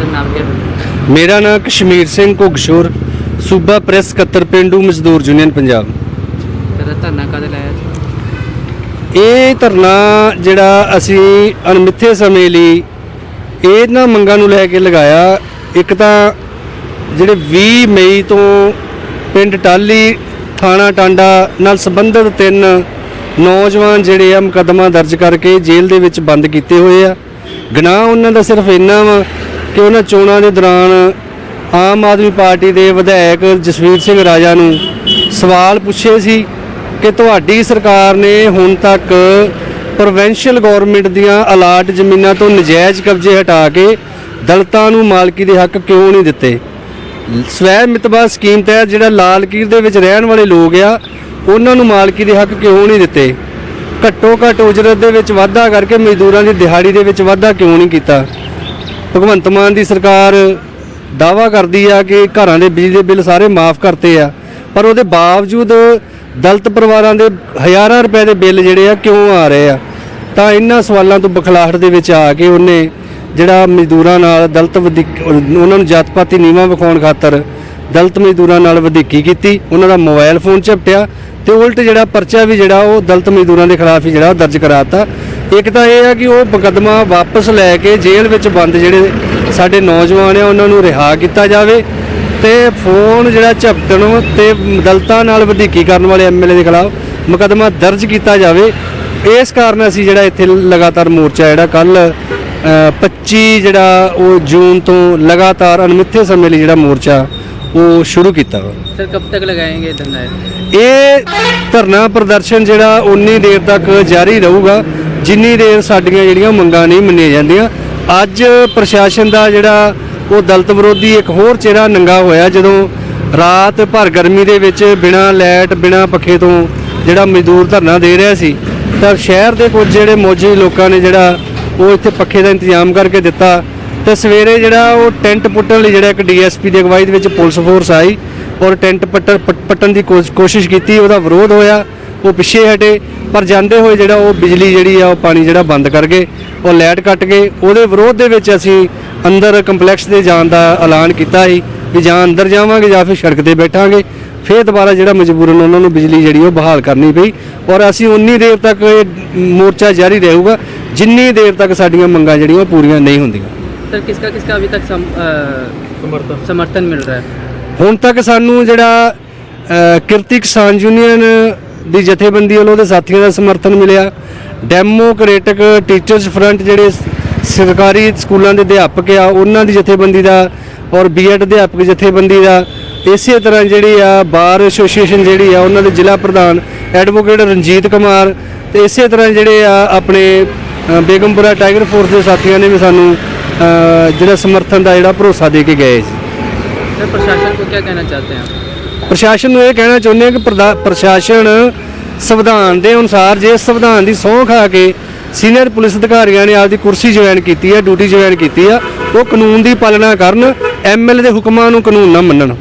Sir ਨਾਮ ਕੀ ਹੈ? ਮੇਰਾ ਨਾਮ ਕਸ਼ਮੀਰ ਸਿੰਘ ਘੁਗਸ਼ੋਰ ਸੂਬਾ ਪ੍ਰੈਸ ਸਕੱਤਰ ਪਿੰਡੂ ਮਜ਼ਦੂਰ ਯੂਨੀਅਨ ਪੰਜਾਬ। ਸਰ ਧਰਨਾ ਕਾਦੇ ਲਾਇਆ ਸੀ? ਇਹ ਧਰਨਾ ਜਿਹੜਾ ਅਸੀਂ ਅਣਮਿੱਥੇ ਸਮੇਂ ਲਈ ਇਹਨਾਂ ਮੰਗਾਂ ਨੂੰ ਲੈ ਕੇ ਲਗਾਇਆ। ਇੱਕ ਤਾਂ ਜਿਹੜੇ 20 ਮਈ ਤੋਂ ਪਿੰਡ ਟਾਲੀ ਥਾਣਾ ਟਾਂਡਾ ਨਾਲ ਸੰਬੰਧਿਤ ਤਿੰਨ ਨੌਜਵਾਨ ਜਿਹੜੇ ਆ ਮੁਕੱਦਮਾ ਦਰਜ ਕਰਕੇ ਜੇਲ੍ਹ ਦੇ ਵਿੱਚ ਬੰਦ ਕੀਤੇ ਹੋਏ ਆ। ਗੁਨਾਹ ਉਹਨਾਂ ਦਾ ਸਿਰਫ ਇੰਨਾ ਵਾ ਕਿ ਉਹਨਾਂ ਚੋਣਾਂ ਦੇ ਦੌਰਾਨ ਆਮ ਆਦਮੀ ਪਾਰਟੀ ਦੇ ਵਿਧਾਇਕ ਜਸਵੀਰ ਸਿੰਘ ਰਾਜਾ ਨੂੰ ਸਵਾਲ ਪੁੱਛੇ ਸੀ ਕਿ ਤੁਹਾਡੀ ਸਰਕਾਰ ਨੇ ਹੁਣ ਤੱਕ ਪ੍ਰੋਵਿੰਸ਼ੀਅਲ ਗਵਰਨਮੈਂਟ ਦੀਆਂ ਅਲਾਟ ਜ਼ਮੀਨਾਂ ਤੋਂ ਨਜਾਇਜ਼ ਕਬਜ਼ੇ ਹਟਾ ਕੇ ਦਲਤਾਂ ਨੂੰ ਮਾਲਕੀ ਦੇ ਹੱਕ ਕਿਉਂ ਨਹੀਂ ਦਿੱਤੇ? ਸਵੈ ਮਿਤਬਾ ਸਕੀਮ ਤਹਿਤ ਜਿਹੜਾ ਲਾਲ ਕੀਰ ਦੇ ਵਿੱਚ ਰਹਿਣ ਵਾਲੇ ਲੋਕ ਆ, ਉਹਨਾਂ ਨੂੰ ਮਾਲਕੀ ਦੇ ਹੱਕ ਕਿਉਂ ਨਹੀਂ ਦਿੱਤੇ? ਘੱਟੋ ਘੱਟ ਉਜਰਤ ਦੇ ਵਿੱਚ ਵਾਧਾ ਕਰਕੇ ਮਜ਼ਦੂਰਾਂ ਦੀ ਦਿਹਾੜੀ ਦੇ ਵਿੱਚ ਵਾਧਾ ਕਿਉਂ ਨਹੀਂ ਕੀਤਾ? ਭਗਵੰਤ ਮਾਨ ਦੀ ਸਰਕਾਰ ਦਾਵਾ ਕਰਦੀ ਆ ਕਿ ਘਰਾਂ ਦੇ ਬਿਜਲੀ ਦੇ ਬਿੱਲ ਸਾਰੇ ਮਾਫ ਕਰਤੇ ਆ, ਪਰ ਉਹਦੇ ਬਾਵਜੂਦ ਦਲਿਤ ਪਰਿਵਾਰਾਂ ਦੇ ਹਜ਼ਾਰਾਂ ਰੁਪਏ ਦੇ ਬਿੱਲ ਜਿਹੜੇ ਆ ਕਿਉਂ ਆ ਰਹੇ ਆ? ਤਾਂ ਇਹਨਾਂ ਸਵਾਲਾਂ ਤੋਂ ਬਖਲਾਹਟ ਦੇ ਵਿੱਚ ਆ ਕੇ ਉਹਨੇ ਜਿਹੜਾ ਮਜ਼ਦੂਰਾਂ ਨਾਲ ਦਲਿਤ ਵਧੀਕ- ਉਹਨਾਂ ਨੂੰ ਜਾਤ ਪਾਤੀ ਨੀਵਾਂ ਵਿਖਾਉਣ ਖਾਤਰ ਦਲਿਤ ਮਜ਼ਦੂਰਾਂ ਨਾਲ ਵਧੀਕੀ ਕੀਤੀ, ਉਹਨਾਂ ਦਾ ਮੋਬਾਈਲ ਫੋਨ ਝਪਟਿਆ ਤੇ ਉਲਟ ਜਿਹੜਾ ਪਰਚਾ ਵੀ ਜਿਹੜਾ ਉਹ ਦਲਿਤ ਮਜ਼ਦੂਰਾਂ ਦੇ ਖਿਲਾਫ ਹੀ ਜਿਹੜਾ ਉਹ ਦਰਜ ਕਰਾਤਾ। ਇੱਕ ਤਾਂ ਇਹ ਆ ਕਿ ਉਹ ਮੁਕੱਦਮਾ ਵਾਪਸ ਲੈ ਕੇ ਜੇਲ੍ਹ ਵਿੱਚ ਬੰਦ ਜਿਹੜੇ ਸਾਡੇ ਨੌਜਵਾਨ ਆ ਉਹਨਾਂ ਨੂੰ ਰਿਹਾ ਕੀਤਾ ਜਾਵੇ ਤੇ ਫੋਨ ਜਿਹੜਾ ਝਪਟਣ ਤੇ ਦਲਤਾਂ ਨਾਲ ਵਧੀਕੀ ਕਰਨ ਵਾਲੇ ਐਮਐਲਏ ਦੇ ਖਿਲਾਫ ਮੁਕੱਦਮਾ ਦਰਜ ਕੀਤਾ ਜਾਵੇ। ਇਸ ਕਾਰਨ ਅਸੀਂ ਜਿਹੜਾ ਇੱਥੇ ਲਗਾਤਾਰ ਮੋਰਚਾ ਜਿਹੜਾ ਕੱਲ 25 ਜਿਹੜਾ ਉਹ ਜੂਨ ਤੋਂ ਲਗਾਤਾਰ ਅਣਮਿੱਥੇ ਸਮੇਂ ਲਈ ਜਿਹੜਾ ਮੋਰਚਾ ਉਹ ਸ਼ੁਰੂ ਕੀਤਾ ਸਰ ਕਬ ਤੱਕ ਧਰਨਾ ਇਹ? ਇਹ ਧਰਨਾ ਪ੍ਰਦਰਸ਼ਨ ਜਿਹੜਾ ਉਨੀ ਦੇਰ ਤੱਕ ਜਾਰੀ ਰਹੂਗਾ। ਜਿੰਨੀ ਦੇਰ ਸਾਡੀਆਂ ਜਿਹੜੀਆਂ ਮੰਗਾਂ ਨਹੀਂ ਮੰਨੀਆਂ ਜਾਂਦੀਆਂ, ਅੱਜ ਪ੍ਰਸ਼ਾਸਨ ਦਾ ਜਿਹੜਾ ਉਹ ਦਲਤ ਵਿਰੋਧੀ ਇੱਕ ਹੋਰ ਚਿਹਰਾ ਨੰਗਾ ਹੋਇਆ ਜਦੋਂ ਰਾਤ ਭਰ ਗਰਮੀ ਦੇ ਵਿੱਚ ਬਿਨਾਂ ਲਾਈਟ, ਬਿਨਾਂ ਪੱਖੇ ਤੋਂ ਜਿਹੜਾ ਮਜ਼ਦੂਰ ਧਰਨਾ ਦੇ ਰਿਹਾ ਸੀ, ਤਾਂ ਸ਼ਹਿਰ ਦੇ ਕੁਝ ਜਿਹੜੇ ਮੌਜੀ ਲੋਕਾਂ ਨੇ ਜਿਹੜਾ ਉਹ ਇੱਥੇ ਪੱਖੇ ਦਾ ਇੰਤਜ਼ਾਮ ਕਰਕੇ ਦਿੱਤਾ ਤੇ ਸਵੇਰੇ ਜਿਹੜਾ ਉਹ ਟੈਂਟ ਪੁੱਟਣ ਲਈ ਜਿਹੜਾ ਇੱਕ ਡੀਐਸਪੀ ਦੀ ਅਗਵਾਈ ਦੇ ਵਿੱਚ ਪੁਲਿਸ ਫੋਰਸ ਆਈ ਔਰ ਟੈਂਟ ਪੱਟਣ ਪੱਟਣ ਦੀ ਕੋਸ਼- ਕੋਸ਼ਿਸ਼ ਕੀਤੀ, ਉਹਦਾ ਵਿਰੋਧ ਹੋਇਆ ਉਹ ਪਿੱਛੇ ਹਟੇ ਪਰ ਜਾਂਦੇ ਹੋਏ ਜਿਹੜਾ ਉਹ ਬਿਜਲੀ ਜਿਹੜੀ ਆ ਉਹ ਪਾਣੀ ਜਿਹੜਾ ਬੰਦ ਕਰ ਗਏ ਉਹ ਲਾਈਟ ਕੱਟ ਗਏ। ਉਹਦੇ ਵਿਰੋਧ ਦੇ ਵਿੱਚ ਅਸੀਂ ਅੰਦਰ ਕੰਪਲੈਕਸ ਦੇ ਜਾਣ ਦਾ ਐਲਾਨ ਕੀਤਾ ਸੀ ਵੀ ਜਾਂ ਅੰਦਰ ਜਾਵਾਂਗੇ ਜਾਂ ਫਿਰ ਸੜਕ ਤੇ ਬੈਠਾਂਗੇ। ਫੇਰ ਦੁਬਾਰਾ ਜਿਹੜਾ ਮਜਬੂਰਨ ਉਹਨਾਂ ਨੂੰ ਬਿਜਲੀ ਜਿਹੜੀ ਉਹ ਬਹਾਲ ਕਰਨੀ ਪਈ। ਔਰ ਅਸੀਂ ਉਨੀ ਦੇਰ ਤੱਕ ਇਹ ਮੋਰਚਾ ਜਾਰੀ ਰਹੇਗਾ ਜਿੰਨੀ ਦੇਰ ਤੱਕ ਸਾਡੀਆਂ ਮੰਗਾਂ ਜਿਹੜੀਆਂ ਪੂਰੀਆਂ ਨਹੀਂ ਹੁੰਦੀਆਂ। ਸਰ ਕਿਸਕਾ ਕਿਸਕਾ ਅਭੀ ਤੱਕ ਸਮਰਥਨ। ਸਮਰਥਨ ਮਿਲ ਰਿਹਾ ਹੈ? ਹੁਣ ਤੱਕ ਸਾਨੂੰ ਜਿਹੜਾ ਕਿਰਤੀ ਕਿਸਾਨ ਯੂਨੀਅਨ ਦੀ ਜਥੇਬੰਦੀ ਵੱਲੋਂ ਉਹਦੇ ਸਾਥੀਆਂ ਦਾ ਸਮਰਥਨ ਮਿਲਿਆ। ਡੈਮੋਕ੍ਰੈਟਿਕ ਟੀਚਰਸ ਫਰੰਟ ਜਿਹੜੇ ਸਰਕਾਰੀ ਸਕੂਲਾਂ ਦੇ ਅਧਿਆਪਕ ਆ, ਉਹਨਾਂ ਦੀ ਜਥੇਬੰਦੀ ਦਾ ਔਰ ਬੀਐਡ ਅਧਿਆਪਕ ਜਥੇਬੰਦੀ ਦਾ। ਇਸੇ ਤਰ੍ਹਾਂ ਜਿਹੜੀ ਆ ਬਾਰ ਐਸੋਸੀਏਸ਼ਨ ਜਿਹੜੀ ਆ, ਉਹਨਾਂ ਦੇ ਜ਼ਿਲ੍ਹਾ ਪ੍ਰਧਾਨ ਐਡਵੋਕੇਟ ਰਣਜੀਤ ਕੁਮਾਰ ਤੇ ਇਸੇ ਤਰ੍ਹਾਂ ਜਿਹੜੇ ਆ ਆਪਣੇ ਬੇਗਮਪੁਰਾ ਟਾਈਗਰ ਫੋਰਸ ਦੇ ਸਾਥੀਆਂ ਨੇ ਵੀ ਸਾਨੂੰ ਜਿਹੜਾ ਸਮਰਥਨ ਦਾ ਜਿਹੜਾ ਭਰੋਸਾ ਦੇ ਕੇ ਗਏ ਸੀ। ਸਰ, ਪ੍ਰਸ਼ਾਸਨ ਨੂੰ ਕੀ ਕਹਿਣਾ ਚਾਹਤੇ ਆ? ਪ੍ਰਸ਼ਾਸਨ ਨੂੰ ਇਹ ਕਹਿਣਾ ਚਾਹੁੰਦੇ ਹਾਂ ਕਿ ਪ੍ਰਦਾ- ਪ੍ਰਸ਼ਾਸਨ ਸੰਵਿਧਾਨ ਦੇ ਅਨੁਸਾਰ ਜੇ ਸੰਵਿਧਾਨ ਦੀ ਸਹੁੰ ਖਾ ਕੇ ਸੀਨੀਅਰ ਪੁਲਿਸ ਅਧਿਕਾਰੀਆਂ ਨੇ ਆਪਦੀ ਕੁਰਸੀ ਜੁਆਇਨ ਕੀਤੀ ਹੈ, ਡਿਊਟੀ ਜੁਆਇਨ ਕੀਤੀ ਆ, ਉਹ ਕਾਨੂੰਨ ਦੀ ਪਾਲਣਾ ਕਰਨ ਐਮਐਲਏ ਦੇ ਹੁਕਮਾਂ ਨੂੰ ਕਾਨੂੰਨ ਨਾ ਮੰਨਣ।